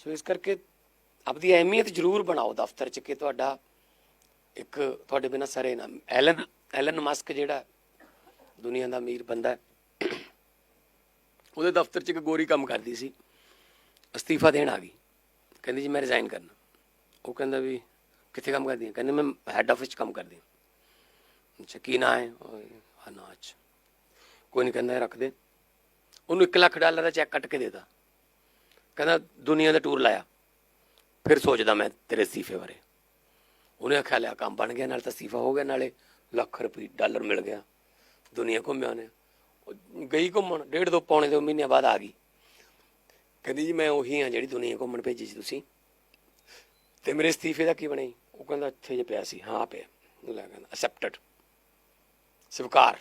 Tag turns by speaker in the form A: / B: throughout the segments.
A: ਸੋ ਇਸ ਕਰਕੇ ਆਪਦੀ ਅਹਿਮੀਅਤ ਜ਼ਰੂਰ ਬਣਾਓ ਦਫ਼ਤਰ 'ਚ ਕਿ ਤੁਹਾਡਾ ਇੱਕ ਤੁਹਾਡੇ ਬਿਨਾ ਸਰੇ ਨਾ। ਐਲਨ ਐਲਨ ਮਸਕ ਜਿਹੜਾ ਦੁਨੀਆ ਦਾ ਅਮੀਰ ਬੰਦਾ ਉਹਦੇ ਦਫ਼ਤਰ 'ਚ ਇੱਕ ਗੋਰੀ ਕੰਮ ਕਰਦੀ ਸੀ। ਅਸਤੀਫਾ ਦੇਣ ਆ ਗਈ। ਕਹਿੰਦੀ ਜੀ ਮੈਂ ਰਿਜ਼ਾਈਨ ਕਰਨਾ। ਉਹ ਕਹਿੰਦਾ ਵੀ ਕਿੱਥੇ ਕੰਮ ਕਰਦੀ ਹੈ ਕਹਿੰਦੇ ਮੈਂ ਹੈੱਡ ਆਫਿਸ 'ਚ ਕੰਮ ਕਰਦੀ ਹਾਂ। ਅੱਛਾ, ਕੀ ਨਾਂ ਹੈ? ਉਹ ਅਨਾਜ। ਕੋਈ ਨਹੀਂ ਕਹਿੰਦਾ ਇਹ ਰੱਖ ਦੇ। ਉਹਨੂੰ 1 ਲੱਖ ਡਾਲਰ ਦਾ ਚੈੱਕ ਕੱਟ ਕੇ ਦੇਤਾ ਕਹਿੰਦਾ, ਦੁਨੀਆ ਦਾ ਟੂਰ ਲਾਇਆ। ਫਿਰ ਸੋਚਦਾ ਮੈਂ, ਤੇਰੇ ਅਸਤੀਫੇ ਬਾਰੇ। ਉਹਨੇ ਆਖਿਆ, ਲਿਆ, ਕੰਮ ਬਣ ਗਿਆ, ਨਾਲ ਤਾਂ ਅਸਤੀਫਾ ਹੋ ਗਿਆ, ਨਾਲੇ ਲੱਖ ਰੁਪਏ ਡਾਲਰ ਮਿਲ ਗਿਆ। ਦੁਨੀਆ ਘੁੰਮਿਆ ਉਹਨੇ। ਉਹ ਗਈ ਘੁੰਮਣ, ਡੇਢ ਦੋ ਪੌਣੇ ਦੋ ਮਹੀਨੇ ਬਾਅਦ ਆ ਗਈ। ਕਹਿੰਦੀ ਜੀ, ਮੈਂ ਉਹੀ ਹਾਂ ਜਿਹੜੀ ਦੁਨੀਆ ਘੁੰਮਣ ਭੇਜੀ ਸੀ ਤੁਸੀਂ। ਤੇ ਮੇਰੇ ਅਸਤੀਫੇ ਦਾ ਕੀ ਬਣਿਆ ਉਹ ਕਹਿੰਦਾ, ਇੱਥੇ ਜੇ ਪਿਆ ਸੀ। ਹਾਂ, ਪਿਆ। ਉਹ ਲੈ ਕਹਿੰਦਾ ਅਸੈਪਟਡ ਸਵੀਕਾਰ।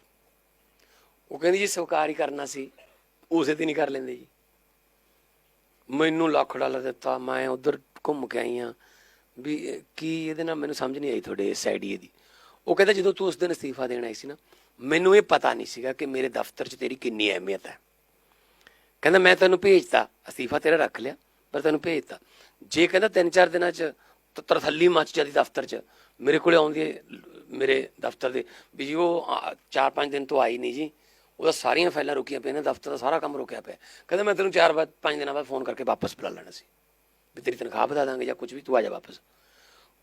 A: ਉਹ ਕਹਿੰਦੀ ਜੀ, ਸਵੀਕਾਰ ਹੀ ਕਰਨਾ ਸੀ। ਉਸੇ ਦਿਨ ਹੀ ਕਰ ਲੈਂਦੇ ਜੀ। ਮੈਨੂੰ ਲੱਖ ਡਾਲਰ ਦਿੱਤਾ ਮੈਂ ਉਧਰ ਘੁੰਮ ਕੇ ਆਈ ਆ ਵੀ ਕੀ ਇਹਦੇ ਨਾਲ ਮੈਨੂੰ ਸਮਝ ਨਹੀਂ ਆਈ ਤੁਹਾਡੇ ਇਸ ਆਈਡੀਏ ਦੀ। ਉਹ ਕਹਿੰਦਾ ਜਦੋਂ ਤੂੰ ਉਸ ਦਿਨ ਅਸਤੀਫਾ ਦੇਣ ਆਈ ਸੀ ਨਾ ਮੈਨੂੰ ਇਹ ਪਤਾ ਨਹੀਂ ਸੀਗਾ ਕਿ ਮੇਰੇ ਦਫ਼ਤਰ 'ਚ ਤੇਰੀ ਕਿੰਨੀ ਅਹਿਮੀਅਤ ਹੈ। ਕਹਿੰਦਾ ਮੈਂ ਤੈਨੂੰ ਭੇਜਤਾ ਅਸਤੀਫਾ ਤੇਰਾ ਰੱਖ ਲਿਆ ਪਰ ਤੈਨੂੰ ਭੇਜਤਾ। ਜੇ ਕਹਿੰਦਾ ਤਿੰਨ ਚਾਰ ਦਿਨਾਂ 'ਚ ਤਰਥੱਲੀ ਮੱਚ ਜਾਂਦੀ ਦਫ਼ਤਰ 'ਚ ਮੇਰੇ ਕੋਲੇ ਆਉਂਦੀ ਹੈ, ਮੇਰੇ ਦਫ਼ਤਰ ਦੇ ਵੀ ਜੀ ਉਹ ਚਾਰ ਪੰਜ ਦਿਨ ਤੋਂ ਆਈ ਨਹੀਂ ਜੀ। ਉਹਦਾ ਸਾਰੀਆਂ ਫਾਈਲਾਂ ਰੁਕੀਆਂ ਪਈਆਂ ਨੇ, ਦਫ਼ਤਰ ਦਾ ਸਾਰਾ ਕੰਮ ਰੁਕਿਆ ਪਿਆ। ਕਹਿੰਦਾ ਮੈਂ ਤੈਨੂੰ ਚਾਰ ਬਾਅਦ ਪੰਜ ਦਿਨਾਂ ਬਾਅਦ ਫੋਨ ਕਰਕੇ ਵਾਪਸ ਬੁਲਾ ਲੈਣਾ ਸੀ। ਵੀ ਤੇਰੀ ਤਨਖਾਹ ਵਧਾ ਦਾਂਗੇ ਜਾਂ ਕੁਝ ਵੀ, ਤੂੰ ਆ ਜਾ ਵਾਪਸ।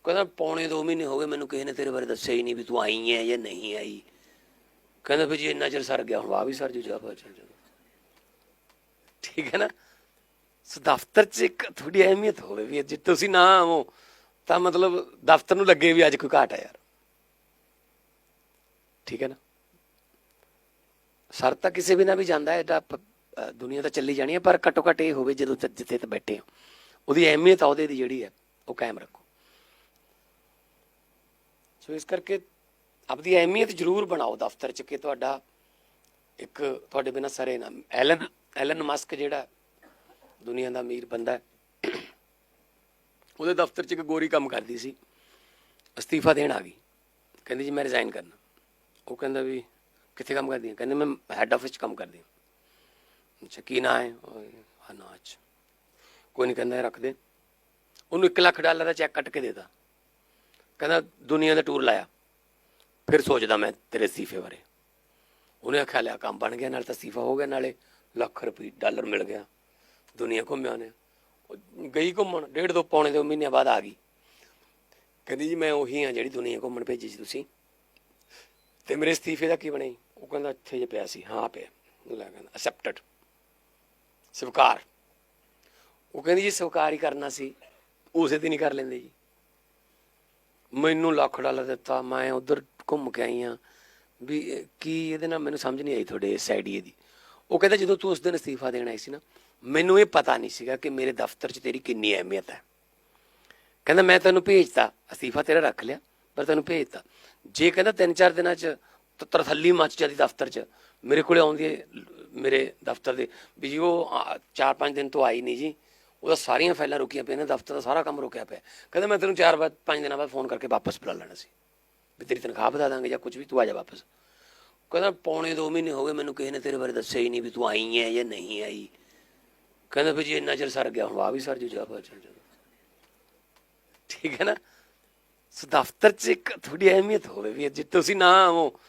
A: ਕਹਿੰਦਾ ਪੌਣੇ 2 ਮਹੀਨੇ ਹੋ ਗਏ, ਮੈਨੂੰ ਕਿਸੇ ਨੇ ਤੇਰੇ ਬਾਰੇ ਦੱਸਿਆ ਹੀ ਨਹੀਂ ਵੀ ਤੂੰ ਆਈ ਹੈ ਜਾਂ ਨਹੀਂ ਆਈ। ਕਹਿੰਦਾ ਵੀ ਜੀ ਇੰਨਾ ਚਿਰ ਸਰ ਗਿਆ, ਹੁਣ ਵਾਹ ਵੀ ਸਰ ਜੂ, ਜਾ ਫਿਰ ਚੱਲ ਜਾ ਠੀਕ ਹੈ ਨਾ? ਸੋ ਦਫ਼ਤਰ 'ਚ ਇੱਕ ਥੋੜੀ ਅਹਿਮੀਅਤ ਹੋਵੇ ਵੀ ਜੇ ਤੁਸੀਂ ਨਾ ਆਵੋ, ਤਾਂ ਮਤਲਬ ਦਫ਼ਤਰ ਨੂੰ ਲੱਗੇ ਵੀ ਅੱਜ ਕੋਈ ਘਾਟ ਹੈ ਯਾਰ। ਠੀਕ ਹੈ ਨਾ? ਸਰ ਤਾਂ ਕਿਸੇ ਬਿਨਾ ਵੀ ਜਾਂਦਾ ਹੈ ਤਾਂ ਦੁਨੀਆ ਤਾਂ ਚੱਲੀ ਜਾਣੀ ਹੈ ਪਰ ਘੱਟੋ ਘੱਟ ਇਹ ਹੋਵੇ ਜਦੋਂ ਜਿੱਥੇ ਤੇ ਬੈਠੇ ਹੋ। ਉਹਦੀ ਅਹਿਮੀਅਤ ਉਹਦੇ ਦੀ ਜਿਹੜੀ ਹੈ ਉਹ ਕਾਇਮ ਰੱਖੋ। ਸੋ ਇਸ ਕਰਕੇ ਆਪਦੀ ਅਹਿਮੀਅਤ ਜ਼ਰੂਰ ਬਣਾਓ ਦਫ਼ਤਰ 'ਚ ਕਿ ਤੁਹਾਡਾ ਇੱਕ ਤੁਹਾਡੇ ਬਿਨਾ ਸਰੇ ਨਾ। ਐਲਨ ਐਲਨ ਮਸਕ ਜਿਹੜਾ ਦੁਨੀਆ ਦਾ ਅਮੀਰ ਬੰਦਾ ਹੈ, ਉਹਦੇ ਦਫ਼ਤਰ 'ਚ ਇੱਕ ਗੋਰੀ ਕੰਮ ਕਰਦੀ ਸੀ। ਅਸਤੀਫਾ ਦੇਣ ਆ ਗਈ। ਕਹਿੰਦੀ ਜੀ ਮੈਂ ਰਿਜ਼ਾਈਨ ਕਰਨਾ। ਉਹ ਕਹਿੰਦਾ ਵੀ ਕਿੱਥੇ ਕੰਮ ਕਰਦੀ ਹੈ ਕਹਿੰਦੇ ਮੈਂ ਹੈੱਡ ਆਫਿਸ 'ਚ ਕੰਮ ਕਰਦੀ। ਹਾਂ ਅੱਛਾ, ਕੀ ਨਾਂ ਹੈ? ਉਹ ਅਨਾਜ ਕੋਈ ਨਹੀਂ ਕਹਿੰਦਾ ਇਹ ਰੱਖ ਦੇ। ਉਹਨੂੰ 1 ਲੱਖ ਡਾਲਰ ਦਾ ਚੈੱਕ ਕੱਟ ਕੇ ਦੇਤਾ ਕਹਿੰਦਾ ਦੁਨੀਆ ਦਾ ਟੂਰ ਲਾਇਆ। ਫਿਰ ਸੋਚਦਾ ਮੈਂ ਤੇਰੇ ਅਸਤੀਫੇ ਬਾਰੇ। ਉਹਨੇ ਆਖਿਆ ਲਿਆ ਕੰਮ ਬਣ ਗਿਆ, ਨਾਲ ਤਾਂ ਅਸਤੀਫਾ ਹੋ ਗਿਆ, ਨਾਲੇ ਲੱਖ ਰੁਪਏ ਡਾਲਰ ਮਿਲ ਗਿਆ। ਦੁਨੀਆ ਘੁੰਮਿਆ ਉਹਨੇ। ਉਹ ਗਈ ਘੁੰਮਣ, ਡੇਢ ਦੋ ਪੌਣੇ ਦੋ ਮਹੀਨੇ ਬਾਅਦ ਆ ਗਈ। ਕਹਿੰਦੀ ਜੀ, ਮੈਂ ਉਹੀ ਹਾਂ ਜਿਹੜੀ ਦੁਨੀਆ ਘੁੰਮਣ ਭੇਜੀ ਸੀ ਤੁਸੀਂ। ਤੇ ਮੇਰੇ ਅਸਤੀਫੇ ਦਾ ਕੀ ਬਣਿਆ ਜੀ? ਉਹ ਕਹਿੰਦਾ ਇੱਥੇ ਜੇ ਪਿਆ ਸੀ, ਹਾਂ ਪਿਆ। ਲੈ ਕਹਿੰਦਾ ਅਸੈਪਟਡ ਸਵੀਕਾਰ। ਉਹ ਕਹਿੰਦੀ ਜੀ ਸਵੀਕਾਰ ਹੀ ਕਰਨਾ ਸੀ, ਉਸੇ ਦਿਨ ਹੀ ਕਰ ਲੈਂਦੇ ਜੀ। ਮੈਨੂੰ ਲੱਖ ਡਾਲਰ ਦਿੱਤਾ, ਮੈਂ ਉਧਰ ਘੁੰਮ ਕੇ ਆਈ ਆ ਵੀ ਕੀ ਇਹਦੇ ਨਾਲ ਮੈਨੂੰ ਸਮਝ ਨਹੀਂ ਆਈ ਤੁਹਾਡੇ ਇਸ ਆਈਡੀਏ ਦੀ। ਉਹ ਕਹਿੰਦਾ ਜਦੋਂ ਤੂੰ ਉਸ ਦਿਨ ਅਸਤੀਫਾ ਦੇਣ ਆਈ ਸੀ ਨਾ, ਮੈਨੂੰ ਇਹ ਪਤਾ ਨਹੀਂ ਸੀਗਾ ਕਿ ਮੇਰੇ ਦਫ਼ਤਰ 'ਚ ਤੇਰੀ ਕਿੰਨੀ ਅਹਿਮੀਅਤ ਹੈ। ਕਹਿੰਦਾ ਮੈਂ ਤੈਨੂੰ ਭੇਜਤਾ, ਅਸਤੀਫਾ ਤੇਰਾ ਰੱਖ ਲਿਆ, ਪਰ ਤੈਨੂੰ ਭੇਜਤਾ। ਜੇ ਕਹਿੰਦਾ ਤਿੰਨ ਚਾਰ ਦਿਨਾਂ 'ਚ ਤਰਥੱਲੀ ਮੱਚ ਜਾਂਦੀ ਦਫ਼ਤਰ 'ਚ। ਮੇਰੇ ਕੋਲੇ ਆਉਂਦੀ ਹੈ, ਮੇਰੇ ਦਫ਼ਤਰ ਦੇ। ਵੀ ਜੀ ਉਹ ਆ, ਚਾਰ ਪੰਜ ਦਿਨ ਤੋਂ ਆਈ ਨਹੀਂ ਜੀ। ਉਹਦਾ ਸਾਰੀਆਂ ਫਾਈਲਾਂ ਰੁਕੀਆਂ ਪਈਆਂ ਨੇ ਦਫ਼ਤਰ ਦਾ ਸਾਰਾ ਕੰਮ ਰੁਕਿਆ ਪਿਆ। ਕਹਿੰਦਾ ਮੈਂ ਤੈਨੂੰ ਚਾਰ ਬਾਅਦ ਪੰਜ ਦਿਨਾਂ ਬਾਅਦ ਫੋਨ ਕਰਕੇ ਵਾਪਸ ਬੁਲਾ ਲੈਣਾ ਸੀ। ਵੀ ਤੇਰੀ ਤਨਖਾਹ ਵਧਾ ਦਾਂਗੇ ਜਾਂ ਕੁਝ ਵੀ ਤੂੰ ਆ ਜਾ ਵਾਪਸ। ਕਹਿੰਦਾ ਪੌਣੇ 2 ਮਹੀਨੇ ਹੋ ਗਏ ਮੈਨੂੰ ਕਿਸੇ ਨੇ ਤੇਰੇ ਬਾਰੇ ਦੱਸਿਆ ਹੀ ਨਹੀਂ ਵੀ ਤੂੰ ਆਈ ਹੈ ਜਾਂ ਨਹੀਂ ਆਈ। ਕਹਿੰਦਾ ਵੀ ਜੀ ਇੰਨਾ ਚਿਰ ਸਰ ਗਿਆ ਹੁਣ ਵਾਹ ਵੀ ਸਰ ਜੂ ਜਾ ਫਿਰ ਚੱਲ ਜਾ। ਠੀਕ ਹੈ ਨਾ? ਸੋ ਦਫ਼ਤਰ 'ਚ ਇੱਕ ਥੋੜੀ ਅਹਿਮੀਅਤ ਹੋਵੇ ਵੀ ਜੇ ਤੁਸੀਂ ਨਾ ਆਵੋ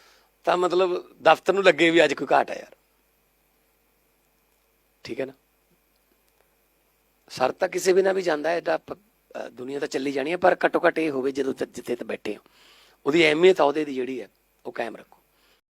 A: ਤਾਂ ਮਤਲਬ ਦਫ਼ਤਰ ਨੂੰ ਲੱਗੇ ਵੀ ਅੱਜ ਕੋਈ ਘਾਟ ਹੈ ਯਾਰ। ਠੀਕ ਹੈ ਨਾ? ਸਰ ਤਾਂ ਕਿਸੇ ਬਿਨਾ ਵੀ ਜਾਂਦਾ ਹੈ ਤਾਂ ਦੁਨੀਆ ਤਾਂ ਚੱਲੀ ਜਾਣੀ ਹੈ, ਪਰ ਘੱਟੋ ਘੱਟ ਇਹ ਹੋਵੇ ਜਦੋਂ ਜਿੱਥੇ ਤੇ ਬੈਠੇ ਹੋ। ਉਹਦੀ ਅਹਿਮੀਅਤ ਉਹਦੇ ਦੀ ਜਿਹੜੀ ਹੈ, ਉਹ ਕਾਇਮ ਰੱਖੋ।